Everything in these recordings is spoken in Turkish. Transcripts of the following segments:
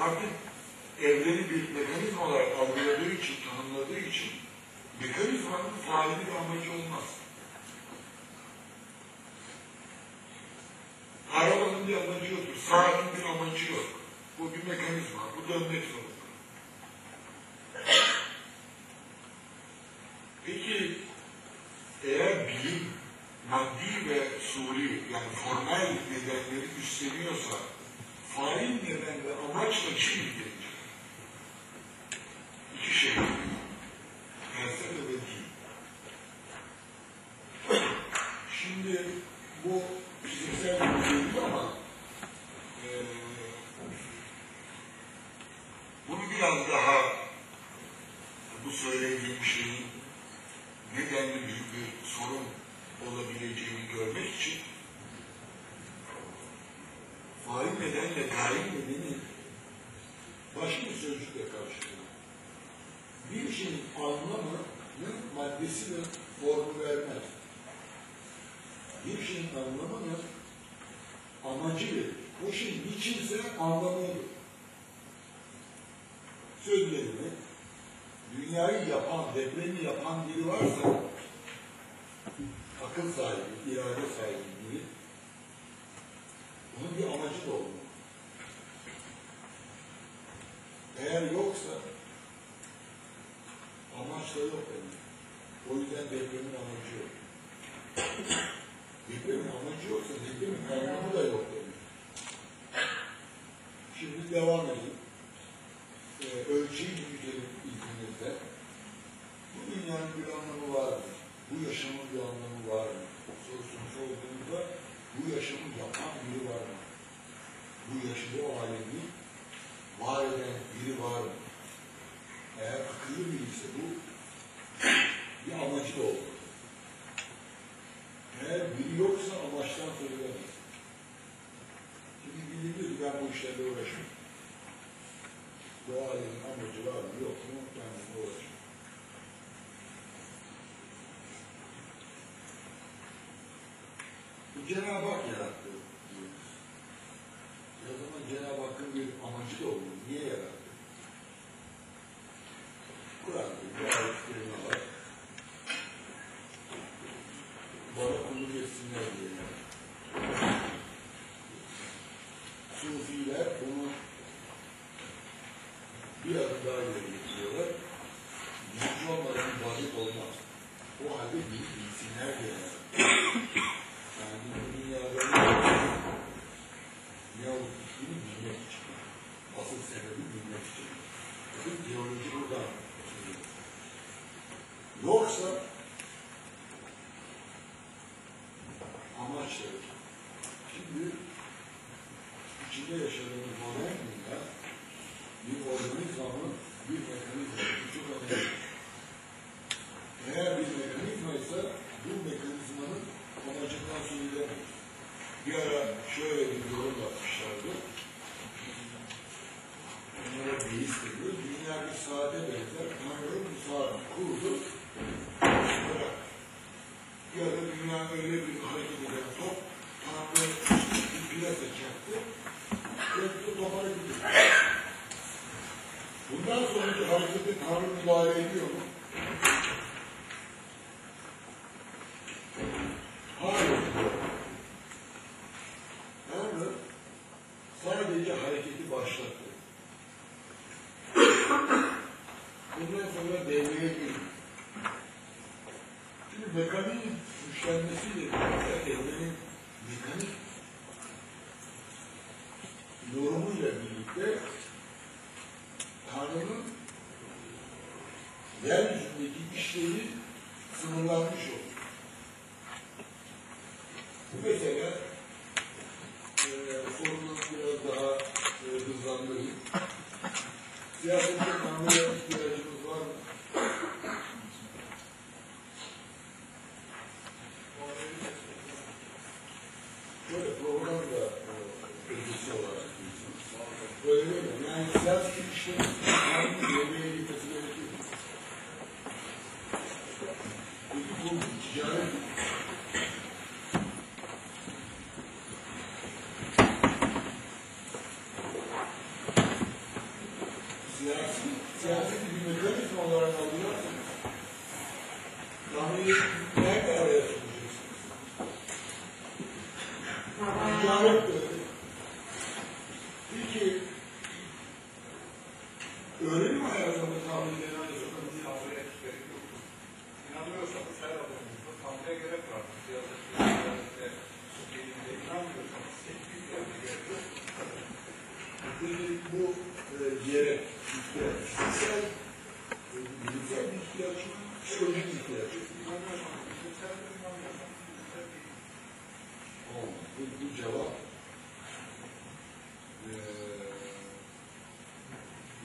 artık evreni bir mekanizma olarak algıladığı için, tanımladığı için mekanizmanın faili bir amacı olmaz. Arabanın bir amacı yoktur, saatin bir amacı yok. Bu bir mekanizma, bu dönmek zorunda. Peki eğer bilim maddi ve suri yani formal nedenleri üstleniyorsa Following the event, election cheating. Bir şeyin anlamının amacı verir. O şey niçinse anlamı olur. Sözlerimi dünyayı yapan, depremi yapan biri varsa akıl sahibi, irade sahibi biri bunun bir amacı da olmalı. Eğer yoksa amaç da yok demek. O yüzden depremin amacı yok. Depremin amacı yoksa depremin anlamı da yok demek. Şimdi devam edeyim. Ee, ölçeği büyütelim izninizle. Bu dünyanın bir anlamı var mı? Bu yaşamın bir anlamı var mı? Sorusunu sorduğumuzda bu yaşamı yapan biri var mı? Bu yaşamı o alemi var eden biri var mı? Eğer akıllı biriyse bu bir amacı da olur. Eğer biri yoksa amaçtan söylemez. Şimdi biri diyor ki ben bu işlerle uğraşmıyorum. Bu alemin amacı var mı yok mu kendisine uğraşmıyor. Bu Cenab-ı Hak yarattı diyoruz. O zaman Cenab-ı Hakk'ın bir amacı da olur. Niye yarattı? Kur'an'da bu ayetlerine var. Bana kulluk etsinler diye yarattı. Sufiler bunu bir adım daha ileri getiriyorlar. Bilgi olmadan varlık olmaz. O halde bilgi bilsinler diye. Yani bu dünyada ne olup bittiğini bilmek için. Asıl sebebi bilmek için. Bakın teoloji burada. Yoksa Bu mesela e, biraz daha e, hızlandırayım. Siyasette Tanrı'ya ihtiyacımız var mı? Böyle program da e, öncesi olarak Böyle mi? Yani siyasi işlerin Tanrı'nın devreye gitmesi gerekiyor. Peki bu ticaret siyaseti bir mekanizma olarak algılarsanız Tanrı'yı nerede araya sokacaksınız? Ticaret de öyle. Peki öğrenim hayatında Tanrı'yı nerede sokabilir? Tanrı'ya hiç gerek yok. İnanıyorsanız her adamımızda Tanrı'ya gerek var. Siyasette, siyasette, Türkiye'de inanmıyorsanız hiçbir yerde gerek yok. Peki bu e, yere ihtiyaç, fiziksel, e, bilimsel bir ihtiyaç mı? Psikolojik bir ihtiyaç mı? İnanıyorsanız, işte sen de inanmıyorsan, sen de Olmaz. Bu, bu cevap e,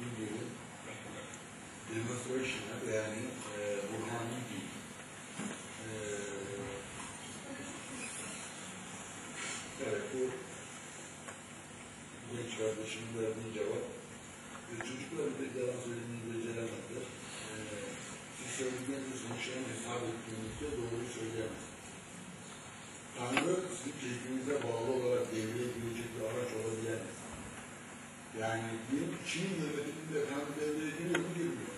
ne diyelim demonstration'a yani e, burhani değil. E, evet bu kardeşimin verdiği cevap e, çocuklar pek yalan söylemeyi beceremezler. E, siz söylediğiniz sonuçlarını hesap ettiğinizde doğruyu söyleyemezsiniz. Tanrı sizin keyfinize bağlı olarak devreye girecek bir araç olabilemez. Yani bir Çin yönetiminde Tanrı devreye giriyor mu girmiyor.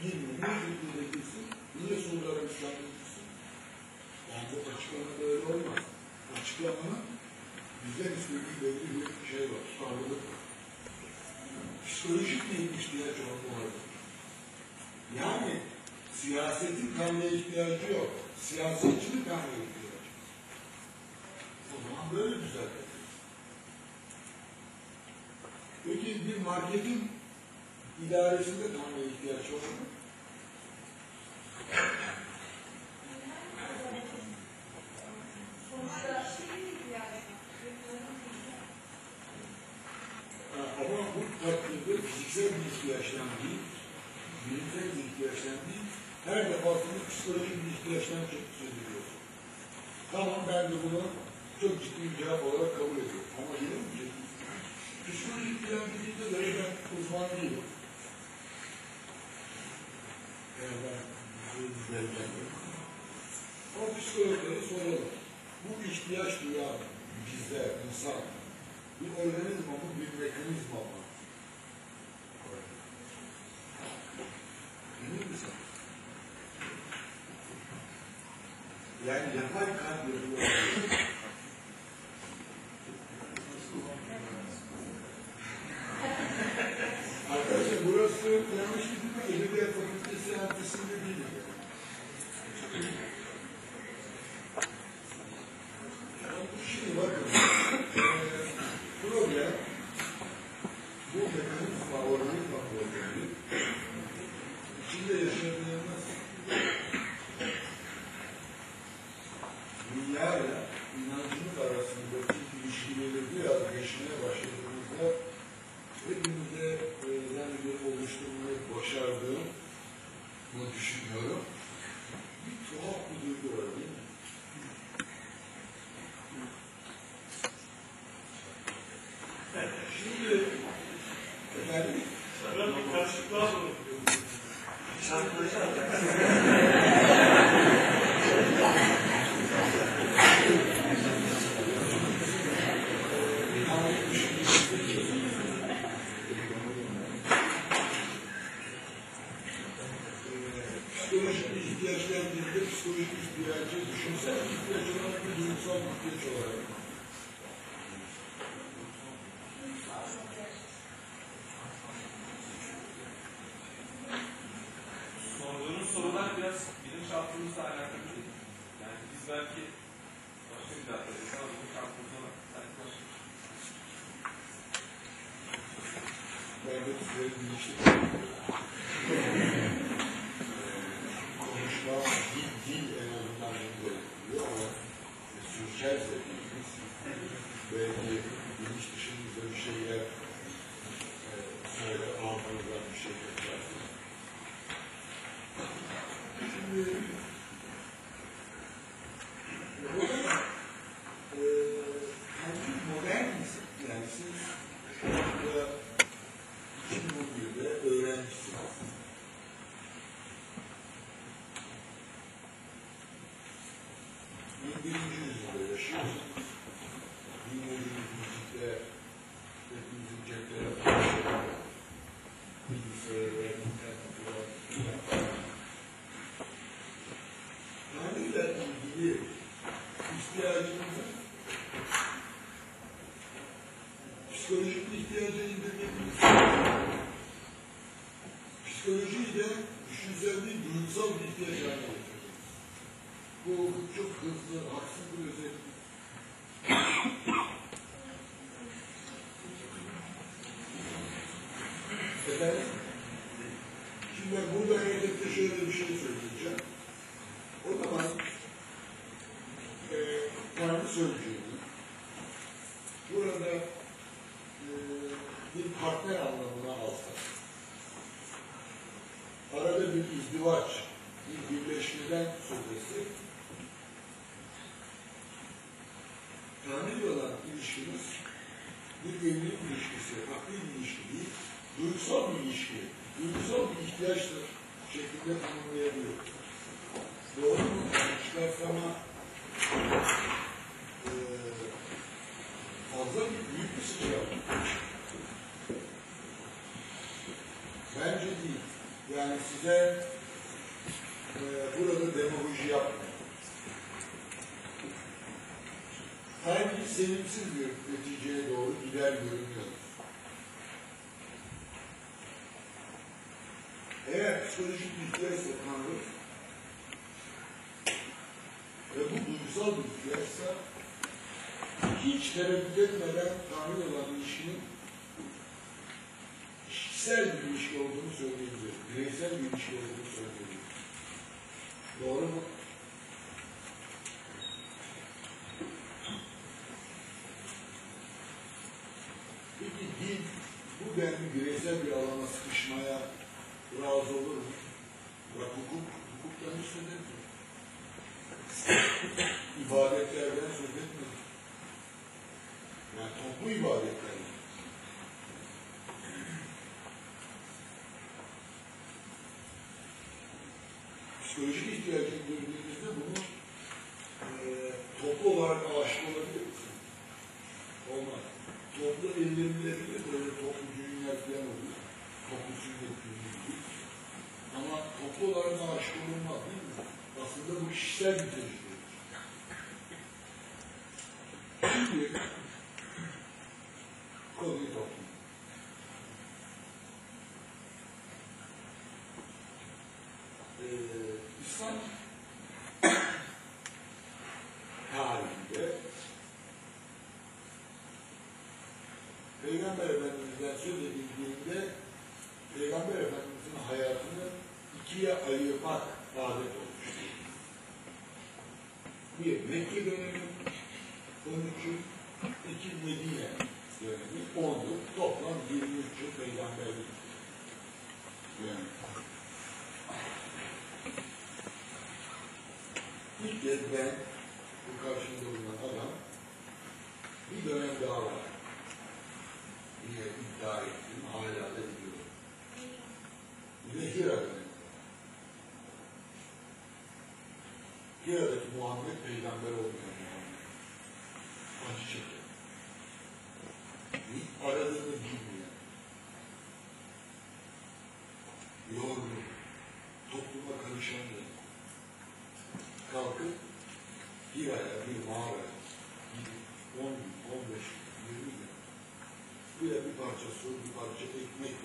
Girmiyor. Niye Türkiye'de girsin? Niye Suudi Arabistan'da girsin? Yani bu açıklamada öyle olmaz. Açıklamanın bizden istediği belli bir şey var. Var. Psikolojik bir ihtiyaç olmalı. Yani siyasetin Tanrı'ya ihtiyacı yok. Siyasetçinin Tanrı'ya ihtiyacı. O zaman böyle düzeltir. Peki bir marketin idaresinde Tanrı'ya ihtiyaç olur mu? Ha, Ama bu takdirde fiziksel bir ihtiyaçtan bilimsel bir ihtiyaçtan değil, her defasında psikolojik bir ihtiyaçtan söz ediyorsun. Tamam ben de bunu çok ciddi bir cevap olarak kabul ediyorum. Ama mi ciddi? Psikolojik plan dediğinde göre ben uzman değilim. Yani ben belgem Ama psikologlara soralım. Bu ihtiyaç duyan bizler, insan, bir organizma mı, bir mekanizma mı? Emin misin? Yani yapay bunu düşünüyorum. Bir tuhaf bir duygu var değil mi? Şimdi efendim Ben bir karışık daha sonra. psikolojik bir ihtiyaçlar psikolojik ihtiyacı düşünsel ihtiyaç olarak bir duygusal ihtiyaç olarak. Sorduğunuz sorular biraz bilinçaltımızla alakalı değil. Yani biz belki başka bir derddeyiz ama bilinçaltımızda da sanki başka bir şey. Ben de size bilinçli bir ihtiyacımızı psikolojik bir ihtiyaca indirmemiz Psikolojiyi de düşünsel değil, duygusal bir ihtiyaca indirmemiz Bu çok hızlı, haksız bir özellik. Efendim? Şimdi ben burada elbette şöyle bir şey söyleyeceğim. Tanrı sözcüğünü burada e, bir partner anlamına alsak, arada bir izdivaç, bir birleşmeden söz etsek, ile olan ilişkimiz bir evlilik ilişkisi, akli bir ilişki değil, duygusal bir ilişki, duygusal bir ihtiyaçtır şeklinde tanımlayabiliyoruz. Doğru mu? Yani Sanki sevimsiz bir neticeye doğru gider görünüyor. Eğer psikolojik ihtiyaçsa Tanrı ve bu duygusal ihtiyaçsa hiç tereddüt etmeden Tanrı olan ilişkinin kişisel bir ilişki olduğunu söyleyebiliriz. Bireysel bir ilişki olduğunu söyleyebiliriz. Doğru mu? Peki din bu denli bireysel bir alana sıkışmaya razı olur mu? Bırak hukuk, hukuktan hiç söz etmiyor. İbadetlerden söz etmiyor. Toplu ibadetlerden. Psikolojik ihtiyacını gördüğümüzde bunu eee toplu olarak aşık olabilir? Olmaz. Toplu evlenilebilir, böyle toplu düğünler falan olur. Toplu sünnet düğünü gibi. Ama toplu olarak aşık olunmaz değil mi? Aslında bu kişisel bir tecrübe. Şimdi konuyu toplayayım. Ee, İslam tarihinde Peygamber Efendimiz'den söz edildiğinde Peygamber Efendimiz'in hayatını ikiye ayırmak adet olmuştur. Bir Mekke dönemi 13 yıl, iki Medine dönemi 10 yıl, toplam 23 yıl peygamberlik dönemi. İlk kez ben, bu karşımda bulunan adam, bir dönem daha var diye iddia ettim, hala da ediyorum. Bir Hira dönemi. Muhammed peygamber olmayan Muhammed. Acı çekiyor. Bir aradığını bilmiyor. Yorgun, topluma karışamıyor. Kalkıp Hira'ya bir mağara gidip 10 gün, 15 gün, 20 gün buraya bir parça su, bir parça ekmek